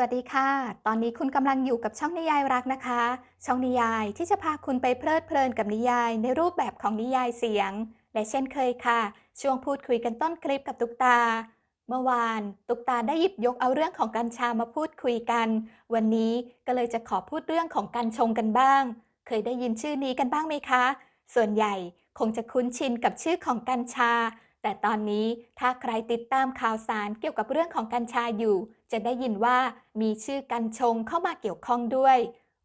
สวัสดีค่ะ ตอนนี้คุณกำลังอยู่กับช่องนิยายรักนะคะ ช่องนิยายที่จะพาคุณไปเพลิดเพลินกับนิยายในรูปแบบของนิยายเสียง และเช่นเคยค่ะ ช่วงพูดคุยกันต้นคลิปกับตุกตา เมื่อวานตุกตาได้หยิบยกเอาเรื่องของกัญชามาพูดคุยกัน วันนี้ก็เลยจะขอพูดเรื่องของกัญชงกันบ้าง เคยได้ยินชื่อนี้กันบ้างไหมคะ ส่วนใหญ่คงจะคุ้นชินกับชื่อของกัญชา แต่ตอนนี้ถ้าใครติดตามข่าวสารเกี่ยวกับเรื่องของกัญชาอยู่ จะได้ยินว่ามีชื่อกัญชงเข้ามาเกี่ยวข้องด้วย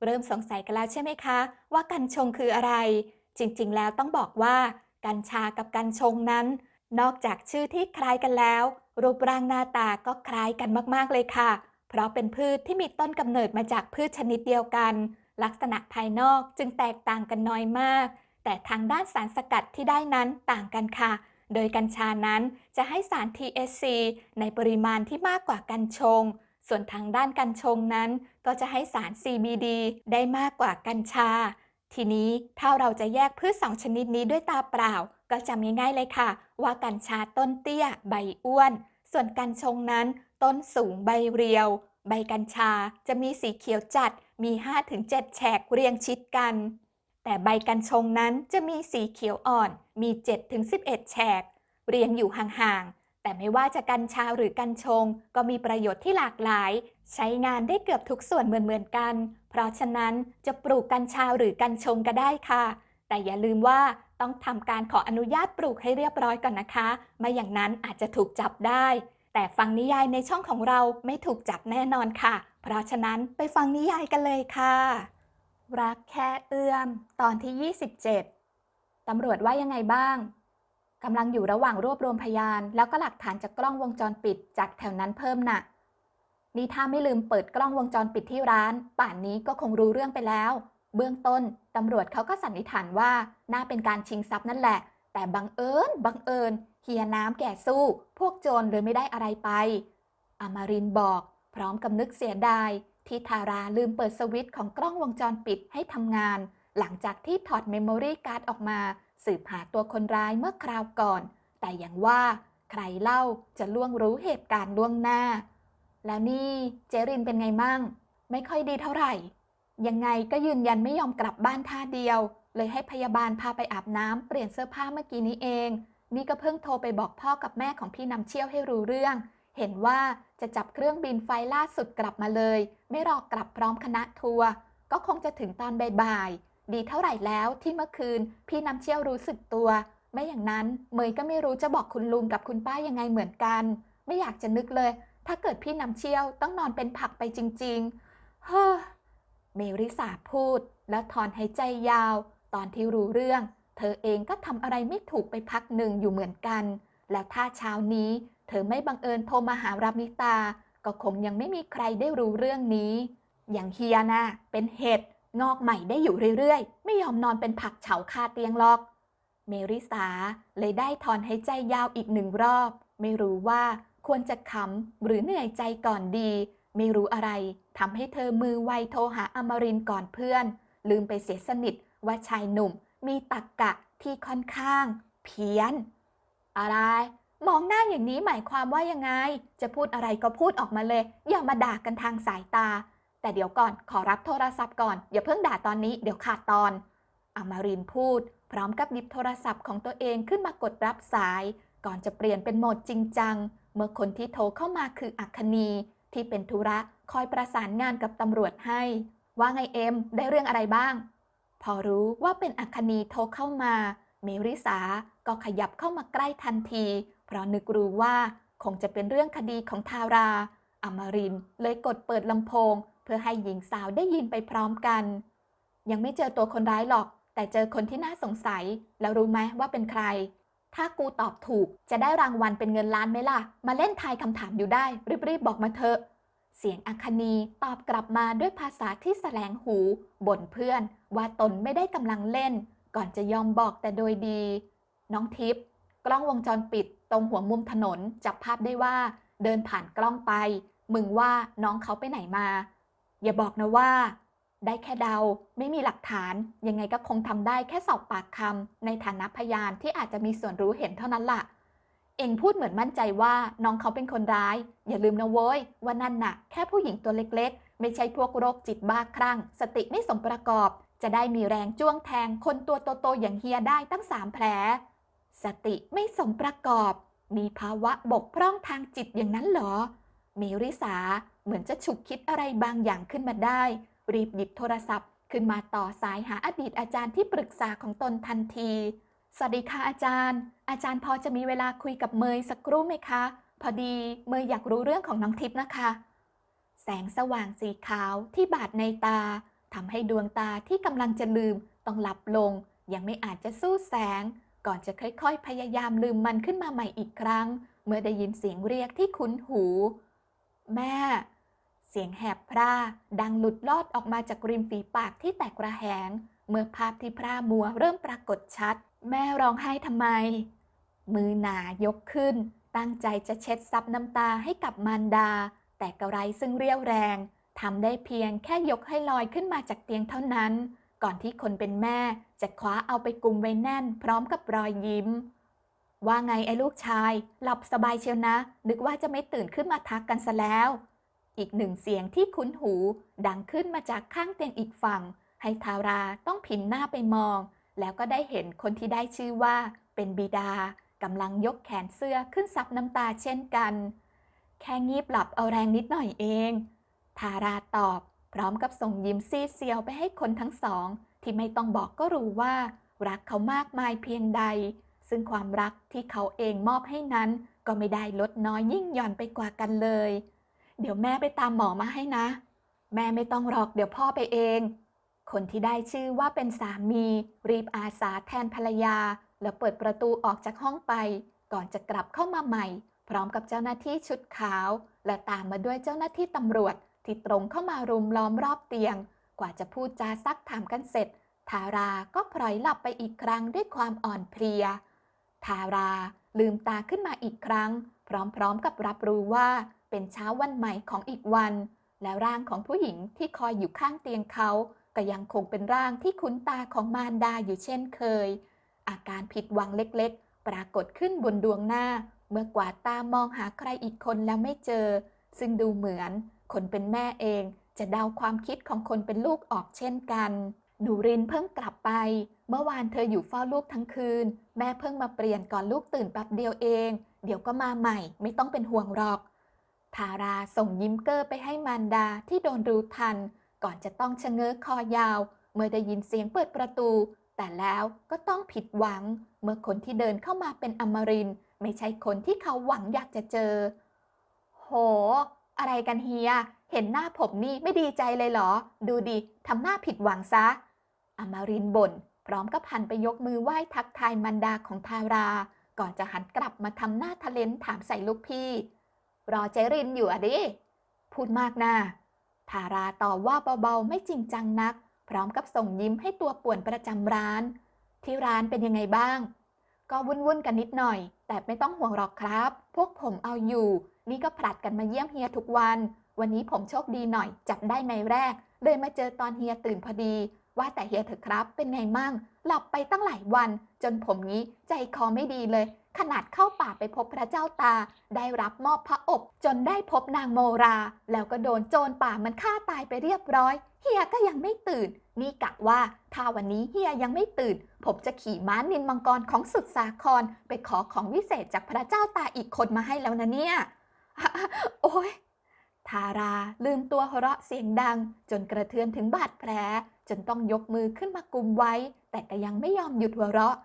เริ่มสงสัยกันแล้วใช่ไหมคะ ว่ากัญชงคืออะไร จริงๆ แล้วต้องบอกว่า กัญชากับกัญชงนั้น นอกจากชื่อที่คล้ายกันแล้ว รูปร่างหน้าตาก็คล้ายกันมากๆเลยค่ะ เพราะเป็นพืชที่มีต้นกำเนิดมาจากพืชชนิดเดียวกัน ลักษณะภายนอกจึงแตกต่างกันน้อยมาก แต่ทางด้านสารสกัดที่ได้นั้นต่างกันค่ะ โดยกัญชานั้นจะให้สาร THC ในปริมาณที่มากกว่ากัญชง ส่วนทางด้านกัญชงนั้น ก็จะให้สาร CBD ได้มากกว่ากัญชา ทีนี้ถ้าเราจะแยกพืชสองชนิดนี้ด้วยตาเปล่า ก็จำง่ายๆเลยค่ะ ว่ากัญชาต้นเตี้ย ใบอ้วน ส่วนกัญชงนั้น ต้นสูงใบเรียว ใบกัญชาจะมีสีเขียวจัดมี 5-7 แฉกเรียงชิดกัน แต่ใบกัญชงนั้นจะมีสีเขียวอ่อน มี 7-11 แฉก เรียงอยู่ห่างๆ แต่ไม่ว่าจะกัญชาหรือกัญชง ก็มีประโยชน์ที่หลากหลาย ใช้งานได้เกือบทุกส่วนเหมือนๆกัน เพราะฉะนั้นจะปลูกกัญชาหรือกัญชงก็ได้ค่ะ แต่อย่าลืมว่าต้องทำการขออนุญาตปลูกให้เรียบร้อยก่อนนะคะ ไม่อย่างนั้นอาจจะถูกจับได้ แต่ฟังนิยายในช่องของเราไม่ถูกจับแน่นอนค่ะ เพราะฉะนั้นไปฟังนิยายกันเลยค่ะ รักแค่เอื้อม ตอนที่ 27 ตำรวจว่ายังไงบ้าง กำลังอยู่ระหว่างรวบรวมพยาน แล้วก็หลักฐานจากกล้องวงจรปิดจากแถวนั้นเพิ่มน่ะ นี่ถ้าไม่ลืมเปิดกล้องวงจรปิดที่ร้าน ป่านนี้ก็คงรู้เรื่องไปแล้ว เบื้องต้น ตำรวจเขาก็สันนิษฐานว่า น่าเป็นการชิงทรัพย์นั่นแหละ แต่บังเอิญ บังเอิญเฮียน้ำแก่สู้ พวกโจรเลยไม่ได้อะไรไป อมรินบอก พร้อมกับนึกเสียดาย ที่ทาราลืมเปิดสวิตช์ของกล้องวงจรปิดให้ทำงาน หลังจากที่ถอดเมมโมรี่การ์ดออกมา สืบหาตัวคนร้ายเมื่อคราวก่อน แต่อย่างว่า ใครเล่าจะล่วงรู้เหตุการณ์ล่วงหน้า แล้วนี่เจรินเป็นไงมั่ง ไม่ค่อยดีเท่าไหร่ ยังไงก็ยืนยันไม่ยอมกลับบ้านท่าเดียว เลยให้พยาบาลพาไปอาบน้ำเปลี่ยนเสื้อผ้าเมื่อกี้นี้เอง นี่ก็เพิ่งโทรไปบอกพ่อกับแม่ของพี่นำเชี่ยวให้รู้เรื่อง เห็นว่าจะจับเครื่องบินไฟล่าสุดกลับมาเลย ไม่รอกลับพร้อมคณะทัวร์ก็คงจะถึงตอนบ่ายๆดีเท่าไหร่แล้วที่เมื่อคืน พี่น้ำเชี่ยวรู้สึกตัว ไม่อย่างนั้นเมยก็ไม่รู้จะบอกคุณลุงกับคุณป้ายังไงเหมือนกัน ไม่อยากจะนึกเลย ถ้าเกิดพี่น้ำเชี่ยวต้องนอนเป็นผักไปจริงๆ เฮ้อเมริสาพูด แล้วถอนหายใจยาว ตอนที่รู้เรื่อง เธอเองก็ทำอะไรไม่ถูกไปพักหนึ่งอยู่เหมือนกัน แล้วถ้าเช้านี้ เธอไม่บังเอิญโทรมาหารามิตา ก็คงยังไม่มีใครได้รู้เรื่องนี้ อย่างเฮียนะเป็นเห็ดงอกใหม่ได้อยู่เรื่อยๆ ไม่ยอมนอนเป็นผักเฉาคาเตียงหรอก เมริสาเลยได้ถอนหายใจยาวอีกหนึ่งรอบ ไม่รู้ว่าควรจะขำหรือเหนื่อยใจก่อนดี ไม่รู้อะไรทำให้เธอมือไวโทรหาอมรินทร์ก่อนเพื่อน ลืมไปเสียสนิทว่าชายหนุ่มมีตักกะที่ค่อนข้าง เพี้ยน อะไร มองหน้าอย่างนี้หมายความว่ายังไง จะพูดอะไรก็พูดออกมาเลย อย่ามาด่ากันทางสายตา แต่เดี๋ยวก่อนขอรับโทรศัพท์ก่อน อย่าเพิ่งด่าตอนนี้เดี๋ยวขาดตอน อมารินพูด พร้อมกับหยิบโทรศัพท์ของตัวเองขึ้นมากดรับสาย ก่อนจะเปลี่ยนเป็นโหมดจริงจัง เมื่อคนที่โทรเข้ามาคืออัคคณีที่เป็นธุระคอยประสานงานกับตำรวจให้ ว่าไงเอ็มได้เรื่องอะไรบ้าง พอรู้ว่าเป็นอัคคณีโทรเข้ามา เมริสาก็ขยับเข้ามาใกล้ทันทีเพราะนึกรู้ว่าคงจะเป็นเรื่องคดีของทารา อมรินเลยกดเปิดลำโพง เพื่อให้หญิงสาวได้ยินไปพร้อมกัน ยังไม่เจอตัวคนร้ายหรอก แต่เจอคนที่น่าสงสัย แล้วรู้ไหมว่าเป็นใคร ถ้ากูตอบถูกจะได้รางวัลเป็นเงินล้านไหมล่ะ มาเล่นทายคำถามอยู่ได้ รีบๆบอกมาเถอะ เสียงอัคคณีตอบกลับมาด้วยภาษาที่แสลงหู บ่นเพื่อน ว่าตนไม่ได้กำลังเล่น ก่อนจะยอมบอกแต่โดยดี น้องทิพย์ กล้องวงจรปิดตรงหัวมุมถนนจับภาพได้ว่า เดินผ่านกล้องไป มึงว่าน้องเขาไปไหนมา อย่าบอกนะว่า ได้แค่เดาไม่มีหลักฐาน ยังไงก็คงทำได้แค่สอบปากคำในฐานะพยานที่อาจจะมีส่วนรู้เห็นเท่านั้นล่ะ เอ็งพูดเหมือนมั่นใจว่าน้องเขาเป็นคนร้าย อย่าลืมนะเว้ยว่านั่นน่ะ แค่ผู้หญิงตัวเล็กๆ ไม่ใช่พวกโรคจิตบ้าคลั่ง สติไม่สมประกอบ จะได้มีแรงจ้วงแทงคนตัวโตๆอย่างเฮียได้ตั้งสามแผล สติไม่สมประกอบ มีภาวะบกพร่องทางจิตอย่างนั้นเหรอ เมริสาเหมือนจะฉุกคิดอะไรบางอย่างขึ้นมาได้ รีบหยิบโทรศัพท์ ขึ้นมาต่อสายหาอดีตอาจารย์ที่ปรึกษาของตนทันที สวัสดีค่ะอาจารย์ อาจารย์พอจะมีเวลาคุยกับเมยสักครู่ไหมคะ พอดีเมยอยากรู้เรื่องของน้องทิพย์นะคะ แสงสว่างสีขาวที่บาดในตาทำให้ดวงตาที่กำลังจะลืมต้องหลับลง ยังไม่อาจจะสู้แสง ก่อนจะค่อยๆ พยายามลืมมันขึ้นมาใหม่อีกครั้ง เมื่อได้ยินเสียงเรียกที่คุ้นหู แม่ เสียงแหบพร่าดังหลุดลอดออกมาจากริมฝีปากที่แตกระแหง เมื่อภาพที่พร่ามัวเริ่มปรากฏชัด แม่ร้องไห้ทำไม มือหนายกขึ้น ตั้งใจจะเช็ดซับน้ำตาให้กับมารดา แต่กระไรซึ่งเรียวแรงทำได้เพียงแค่ยกให้ลอยขึ้นมาจากเตียงเท่านั้น ก่อนที่คนเป็นแม่ จะคว้าเอาไปกุมไว้แน่น พร้อมกับรอยยิ้ม ว่าไงไอ้ลูกชาย หลับสบายเชียวนะ นึกว่าจะไม่ตื่นขึ้นมาทักกันซะแล้ว อีกหนึ่งเสียงที่คุ้นหู ดังขึ้นมาจากข้างเตียงอีกฝั่ง ให้ทาราต้องผินหน้าไปมอง แล้วก็ได้เห็นคนที่ได้ชื่อว่า เป็นบิดากำลังยกแขนเสื้อขึ้นซับน้ำตาเช่นกัน แค่งีบหลับเอาแรงนิดหน่อยเอง ทาราตอบ พร้อมกับส่งยิ้มซีดเซียวไปให้คนทั้งสอง ที่ไม่ต้องบอกก็รู้ว่า รักเขามากมายเพียงใด ซึ่งความรักที่เขาเองมอบให้นั้น ก็ไม่ได้ลดน้อยยิ่งหย่อนไปกว่ากันเลย เดี๋ยวแม่ไปตามหมอมาให้นะ แม่ไม่ต้องหรอกเดี๋ยวพ่อไปเอง คนที่ได้ชื่อว่าเป็นสามี รีบอาสาแทนภรรยา แล้วเปิดประตูออกจากห้องไป ก่อนจะกลับเข้ามาใหม่ พร้อมกับเจ้าหน้าที่ชุดขาว และตามมาด้วยเจ้าหน้าที่ตำรวจ ที่ตรงเข้ามารุมล้อมรอบเตียง กว่าจะพูดจาซักถามกันเสร็จ ทาราก็พลอยหลับไปอีกครั้งด้วยความอ่อนเพลีย ทาราลืมตาขึ้นมาอีกครั้ง พร้อมๆกับรับรู้ว่าเป็นเช้าวันใหม่ของอีกวัน แล้วร่างของผู้หญิงที่คอยอยู่ข้างเตียงเขา ก็ยังคงเป็นร่างที่คุ้นตาของมารดาอยู่เช่นเคย อาการผิดหวังเล็กๆ ปรากฏขึ้นบนดวงหน้า เมื่อกวาดตามองหาใครอีกคนแล้วไม่เจอ ซึ่งดูเหมือนคนเป็นแม่เองจะเดาความคิดของคนเป็นลูกออกเช่นกัน หนูรินเพิ่งกลับไป เมื่อวานเธออยู่เฝ้าลูกทั้งคืน แม่เพิ่งมาเปลี่ยนก่อนลูกตื่นแป๊บเดียวเอง เดี๋ยวก็มาใหม่ ไม่ต้องเป็นห่วงหรอก ทาราส่งยิ้มเกอร์ไปให้มารดาที่โดนรู้ทัน ก่อนจะต้องชะเง้อคอยาว เมื่อได้ยินเสียงเปิดประตู แต่แล้วก็ต้องผิดหวัง เมื่อคนที่เดินเข้ามาเป็นอมริน ไม่ใช่คนที่เขาหวังอยากจะเจอ โห อะไรกันเฮีย เห็นหน้าผมนี่ไม่ดีใจเลยเหรอ ดูดิทำหน้าผิดหวังซะ อมารินบ่น พร้อมกับหันไปยกมือไหว้ทักทายมันดาของทารา ก่อนจะหันกลับมาทำหน้าทะเลนถามใส่ลูกพี่ รอเจรินอยู่อะดิ พูดมากนะทาราตอบว่าเบาๆไม่จริงจังนัก พร้อมกับส่งยิ้มให้ตัวป่วนประจำร้าน ที่ร้านเป็นยังไงบ้าง ก็วุ่นๆกันนิดหน่อย แต่ไม่ต้องห่วงหรอกครับ พวกผมเอาอยู่ นี่ก็ผลัดกันมาเยี่ยมเฮียทุกวัน วันนี้ผมโชคดีหน่อย จับได้ไม้แรก เลยมาเจอตอนเฮียตื่นพอดี ว่าแต่เฮียเถอะครับ เป็นไงมั่ง หลับไปตั้งหลายวัน จนผมนี้ใจคอไม่ดีเลย ขนาดเข้าป่าไปพบพระเจ้าตา ได้รับมอบพระอบ จนได้พบนางโมรา แล้วก็โดนโจรป่ามันฆ่าตายไปเรียบร้อย เฮียก็ยังไม่ตื่น นี่กะว่าถ้าวันนี้เฮียยังไม่ตื่น ผมจะขี่ม้านินมังกรของสุดสาคร ไปขอของวิเศษจากพระเจ้าตาอีกคนมาให้แล้วนะเนี่ย โอ้ยทาราลืมตัวหัวเราะเสียงดัง จนกระเทือนถึงบาดแผล จนต้องยกมือขึ้นมากุมไว้ แต่ก็ยังไม่ยอมหยุดหัวเราะ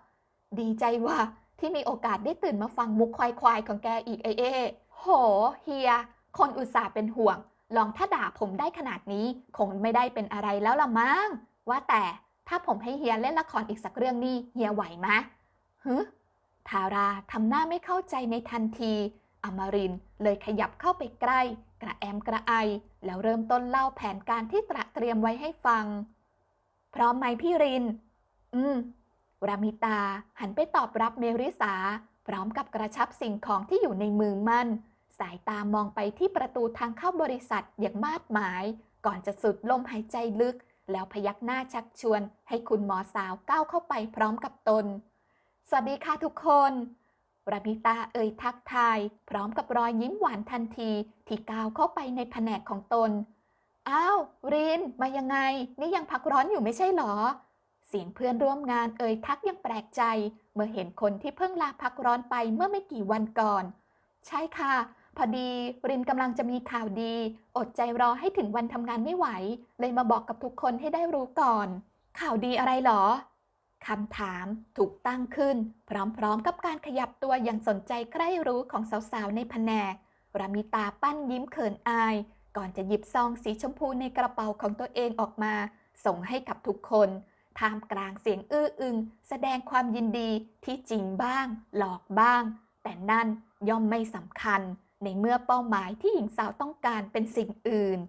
ดีใจว่าที่มีโอกาสได้ตื่นมาฟังมุกควายๆของแกอีกไอเอโหเฮีย คนอุตส่าห์เป็นห่วง ลองถ้าด่าผมได้ขนาดนี้ คงไม่ได้เป็นอะไรแล้วละมั้ง ว่าแต่ถ้าผมให้เฮียเล่นละครอีกสักเรื่องนี่เฮียไหวไหมฮึทาราทำหน้าไม่เข้าใจในทันที อมรินเลยขยับเข้าไปใกล้ กระแอมกระไอ แล้วเริ่มต้นเล่าแผนการที่ตระเตรียมไว้ให้ฟัง พร้อมไหมพี่ริน อืม รามิตาหันไปตอบรับเมริสา พร้อมกับกระชับสิ่งของที่อยู่ในมือมัน สายตามองไปที่ประตูทางเข้าบริษัทอย่างมาดหมาย ก่อนจะสุดลมหายใจลึก แล้วพยักหน้าชักชวน ให้คุณหมอสาวก้าวเข้าไปพร้อมกับตน สวัสดีค่ะทุกคน รามิตาเอ่ยทักทาย พร้อมกับรอยยิ้มหวานทันที ที่ก้าวเข้าไปในแผนกของตน อ้าว ริน มายังไง นี่ยังพักร้อนอยู่ไม่ใช่หรอ เสียงเพื่อนร่วมงานเอ่ยทักยังแปลกใจ เมื่อเห็นคนที่เพิ่งลาพักร้อนไปเมื่อไม่กี่วันก่อน ใช่ค่ะ พอดีรินกำลังจะมีข่าวดี อดใจรอให้ถึงวันทำงานไม่ไหว เลยมาบอกกับทุกคนให้ได้รู้ก่อน ข่าวดีอะไรหรอ คำถามถูกตั้งขึ้น พร้อมๆ กับการขยับตัวอย่างสนใจใคร่รู้ของสาวๆ ในแผนก รามิตาปั้นยิ้มเขินอาย ก่อนจะหยิบซองสีชมพูในกระเป๋าของตัวเองออกมา ส่งให้กับทุกคนท่ามกลางเสียงอื้ออึง แสดงความยินดีที่จริงบ้าง หลอกบ้าง แต่นั่นย่อมไม่สำคัญ ในเมื่อเป้าหมายที่หญิงสาวต้องการเป็นสิ่งอื่น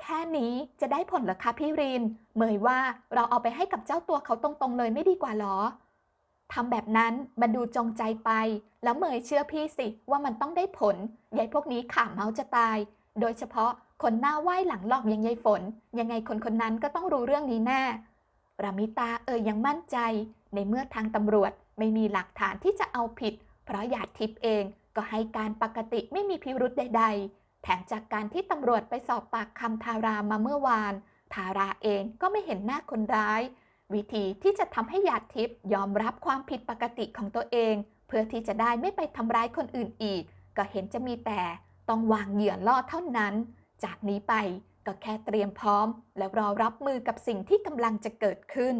แค่นี้จะได้ผลหรอคะพี่ริน เมยว่าเราเอาไปให้กับเจ้าตัวเขาตรงๆเลยไม่ดีกว่าหรอทำแบบนั้นมันดูจงใจไป แล้วเมยเชื่อพี่สิว่ามันต้องได้ผลยายพวกนี้ข่าเมาจะตาย โดยเฉพาะคนหน้าไหว้หลังหลอกอย่างยายฝน ยังไงคนคนนั้นก็ต้องรู้เรื่องนี้แน่รามิตาเอ่ยยังมั่นใจ ในเมื่อทางตำรวจไม่มีหลักฐานที่จะเอาผิด เพราะหยาดทิพย์เองก็ให้การปกติไม่มีพิรุธใด ๆ แถมจากการที่ตำรวจไปสอบปากคำทารามาเมื่อวาน ทาราเองก็ไม่เห็นหน้าคนร้าย วิธีที่จะทำให้หยาดทิพย์ยอมรับความผิดปกติของตัวเอง เพื่อที่จะได้ไม่ไปทำร้ายคนอื่นอีก ก็เห็นจะมีแต่ต้องวางเหยื่อล่อเท่านั้น จากนี้ไปก็แค่เตรียมพร้อม และรอรับมือกับสิ่งที่กำลังจะเกิดขึ้น